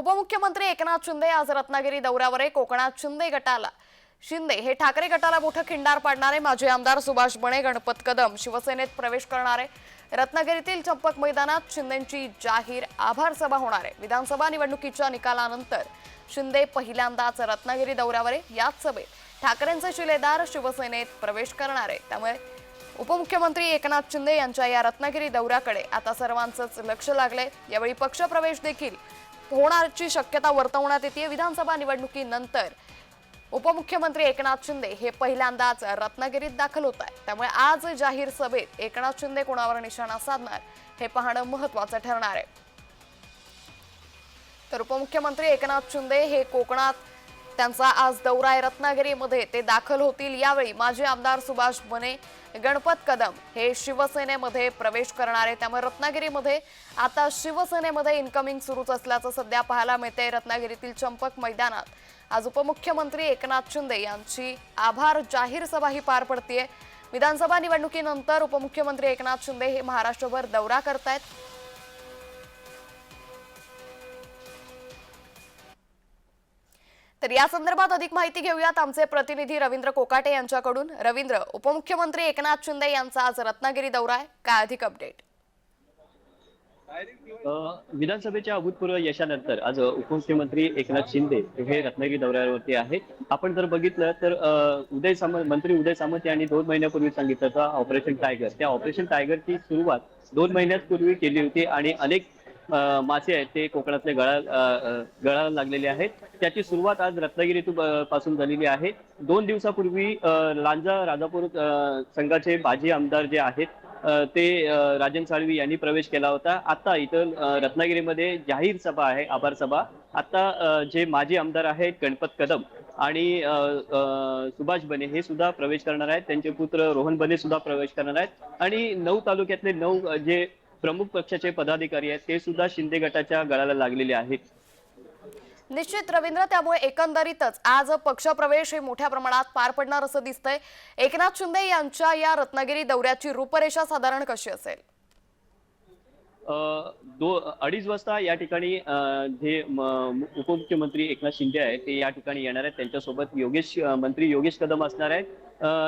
उपमुख्यमंत्री एकनाथ शिंदे आज रत्नागिरी दौऱ्यावर आहे. कोकणात शिंदे गटाला. शिंदे हे ठाकरे गटाला मोठं खिंडार पाडणारे माजी आमदार सुभाष बणे गणपत कदम शिवसेनेत प्रवेश करणारे. रत्नागिरीतील चंपक मैदानात शिंदेची जाहीर आभार सभा होणार आहे. विधानसभा निवडणुकीच्या निकालानंतर शिंदे पहिल्यांदाच रत्नागिरी दौऱ्यावर आहे. याच सभेत ठाकरेंचे शिलेदार शिवसेनेत प्रवेश करणार आहे. त्यामुळे उपमुख्यमंत्री एकनाथ शिंदे यांच्या या रत्नागिरी दौऱ्याकडे आता सर्वांचंच लक्ष लागले यावेळी पक्षप्रवेश देखील होण्याची शक्यता वर्तवण्यात येते. विधानसभा निवडणुकीनंतर उपमुख्यमंत्री एकनाथ शिंदे हे पहिल्यांदाच रत्नागिरीत दाखल होत आहे त्यामुळे आज जाहीर सभेत एकनाथ शिंदे कोणावर निशाणा साधणार हे पाहणं महत्वाचं ठरणार आहे. तर उपमुख्यमंत्री एकनाथ शिंदे हे कोकणात त्यांचा आज दौरा आहे रत्नागिरीमध्ये. ते दाखल होतील यावेळी माजी आमदार सुभाष बने गणपत कदम हे शिवसेनेमध्ये प्रवेश करणार आहे. त्यामुळे रत्नागिरीमध्ये आता शिवसेनेमध्ये इन्कमिंग सुरूच असल्याचं सध्या पाहायला मिळते रत्नागिरीतील चंपक मैदानात. आज उपमुख्यमंत्री एकनाथ शिंदे यांची आभार जाहीर सभा ही पार पडतीये. विधानसभा निवडणुकीनंतर उपमुख्यमंत्री एकनाथ शिंदे हे महाराष्ट्रभर दौरा करतायत. तर या संदर्भात अधिक माहिती घेऊयात आमचे प्रतिनिधी रवींद्र कोकाटे यांच्याकडून. रवींद्र उपमुख्यमंत्री एकनाथ शिंदे यांचा आज रत्नागिरी दौरा आहे. काय अधिक अपडेट विधानसभेच्या अभूतपूर्व यशानंतर आज उपमुख्यमंत्री एकनाथ शिंदे हे रत्नागिरी दौऱ्यावरती आहेत. आपण जर बघितलं तर उदय सामंत मंत्री उदय सामंत यांनी दोन महिन्यापूर्वी सांगितलं होतं ऑपरेशन टायगर. त्या ऑपरेशन टायगरची सुरुवात दोन महिन्यापूर्वी केली होती आणि अनेक मासे आहेत ते कोकणातले गळा गळाला लागलेले आहेत. त्याची सुरुवात आज रत्नागिरीतून पासून झालेली आहे. दोन दिवसापूर्वी लांजा राजापूर संघाचे माजी आमदार जे आहेत ते राजन साळवी यांनी प्रवेश केला होता. आता इथं रत्नागिरीमध्ये जाहीर सभा आहे आभार सभा. आता जे माजी आमदार आहेत गणपत कदम आणि अ, सुभाष बने हे सुद्धा प्रवेश करणार आहेत. त्यांचे पुत्र रोहन बने सुद्धा प्रवेश करणार आहेत. आणि नऊ तालुक्यातले नऊ जे प्रमुख पक्षाचे पदाधिकारी आहेत ते सुद्धा शिंदे गटाच्या गळाला लागलेले आहेत. निश्चित रवींद्र त्यामुळे एकंदरीतच आज पक्षप्रवेश हे मोठ्या प्रमाणात पार पडणार असं दिसतंय. एकनाथ शिंदे यांच्या या रत्नागिरी दौऱ्याची रूपरेषा साधारण कशी असेल? दो अडीच वाजता या ठिकाणी जे उपमुख्यमंत्री एकनाथ शिंदे आहेत ते या ठिकाणी येणार आहेत. त्यांच्यासोबत योगेश मंत्री योगेश कदम असणार आहेत.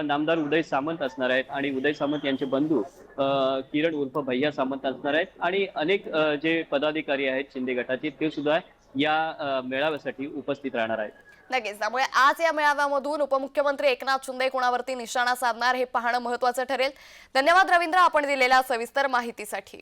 नामदार उदय सामंत असणार आहेत. आणि उदय सामंत यांचे बंधू किरण उर्फ भैया सामंत असणार आहेत. आणि अनेक जे पदाधिकारी आहेत शिंदे गटाचे ते सुद्धा या मेळाव्यासाठी उपस्थित राहणार आहेत. नक्कीच. त्यामुळे आज या मेळाव्यामधून उपमुख्यमंत्री एकनाथ शिंदे कोणावरती निशाणा साधणार हे पाहणं महत्वाचं ठरेल. धन्यवाद रवींद्र आपण दिलेल्या सविस्तर माहितीसाठी.